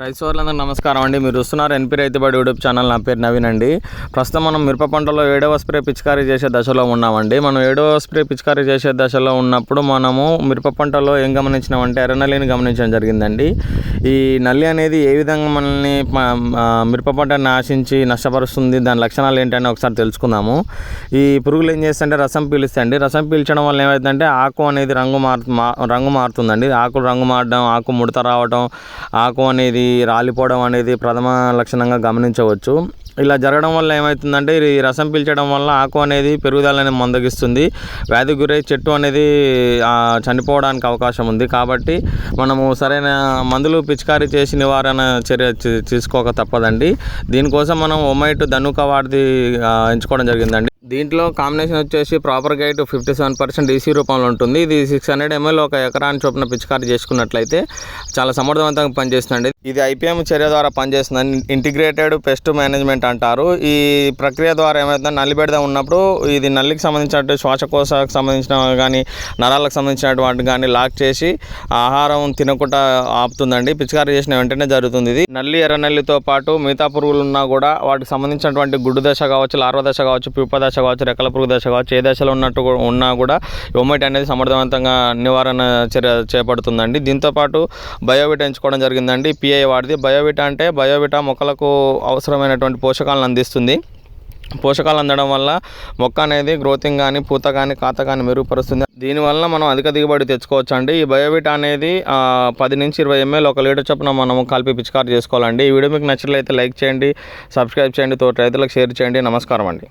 రైతు సోదరులందరూ నమస్కారం అండి. మీరు చూస్తున్నారు ఎన్పి రైతుబడి యూట్యూబ్ ఛానల్. నా పేరు నవీన్ అండి. ప్రస్తుతం మనం మిరప పంటలో ఏడవ స్ప్రే పిచికారీ చేసే దశలో ఉన్నామండి. మనం ఏడవ స్ప్రే పిచికారీ చేసే దశలో ఉన్నప్పుడు మనము మిరప పంటలో ఏం గమనించినామంటే ఎర్రనల్లిని గమనించడం జరిగిందండి. ఈ నల్లి అనేది ఏ విధంగా మనల్ని మిరప పంటని ఆశించి నష్టపరుస్తుంది దాని లక్షణాలు ఏంటని ఒకసారి తెలుసుకుందాము. ఈ పురుగులు ఏం చేస్తాయంటే రసం పీలుస్తాయండి. రసం పీల్చడం వల్ల ఏమవుతుందంటే ఆకు అనేది రంగు మారు రంగు మారుతుందండి. ఆకు రంగు మారడం ఆకు ముడత రావడం ఆకు అనేది రాలిపోవడం అనేది ప్రథమ లక్షణంగా గమనించవచ్చు. ఇలా జరగడం వల్ల ఏమవుతుందంటే ఈ రసం పీల్చడం వల్ల ఆకు అనేది పెరుగుదల అనేది మందగిస్తుంది. వ్యాధి గురై చెట్టు అనేది చనిపోవడానికి అవకాశం ఉంది. కాబట్టి మనము సరైన మందులు పిచికారీ చేసి నివారణ చర్య తీసుకోక తప్పదండి. దీనికోసం మనం ఒమైట్ ధనుక వాడిది ఎంచుకోవడం జరిగిందండి. దీంట్లో కాంబినేషన్ వచ్చేసి proper guide fifty seven percent EC రూపంలో ఉంటుంది. ఇది సిక్స్ హండ్రెడ్ ఎంఎల్ ఒక ఎకరాన్ని చొప్పున పిచికారీ చేసుకున్నట్లయితే చాలా సమర్థవంతంగా పనిచేస్తుందండి. ఇది ఐపీఎం చర్య ద్వారా పనిచేస్తుంది ఇంటిగ్రేటెడ్ పెస్ట్ మేనేజ్మెంట్ అంటారు. ఈ ప్రక్రియ ద్వారా ఏమైతే నల్లిబెడద ఉన్నప్పుడు ఇది నల్లికి సంబంధించిన శ్వాసకోశకు సంబంధించిన కానీ నరాలకు సంబంధించినటువంటి కానీ లాక్ చేసి ఆహారం తినకుండా ఆపుతుందండి. పిచికారీ చేసిన వెంటనే జరుగుతుంది ఇది. నల్లి ఎర్ర నల్లితో పాటు మిగతా పురుగులు ఉన్నా కూడా వాటికి సంబంధించినటువంటి గుడ్డు దశ కావచ్చు లార్వ దశ కావచ్చు పిప్ప దశ దశ కావచ్చు రెక్కల పురుగు దశ కావచ్చు ఏ దశలో ఉన్నట్టు కూడా- ఉన్నా కూడా ఒమైట్ అనేది సమర్థవంతంగా నివారణ చర్య చేపడుతుందండి. దీంతోపాటు బయోవిట ఎంచుకోవడం జరిగిందండి. పిఐ వాడిది బయోవిట అంటే బయోవిట మొక్కలకు అవసరమైనటువంటి పోషకాలను అందిస్తుంది. పోషకాలు అందడం వల్ల మొక్క అనేది గ్రోతింగ్ కానీ పూత కానీ కాత కానీ మెరుగుపరుస్తుంది. దీనివల్ల మనం అధిక దిగుబడి తెచ్చుకోవచ్చు అండి ఈ బయోవిటా అనేది పది నుంచి ఇరవై ఎంఎల్ ఒక లీటర్ చొప్పున మనం కలిపి పిచికారి చేసుకోవాలండి. ఈ వీడియో మీకు నచ్చినట్లయితే లైక్ చేయండి సబ్స్క్రైబ్ చేయండి తోటి రైతులకు షేర్ చేయండి. నమస్కారం అండి.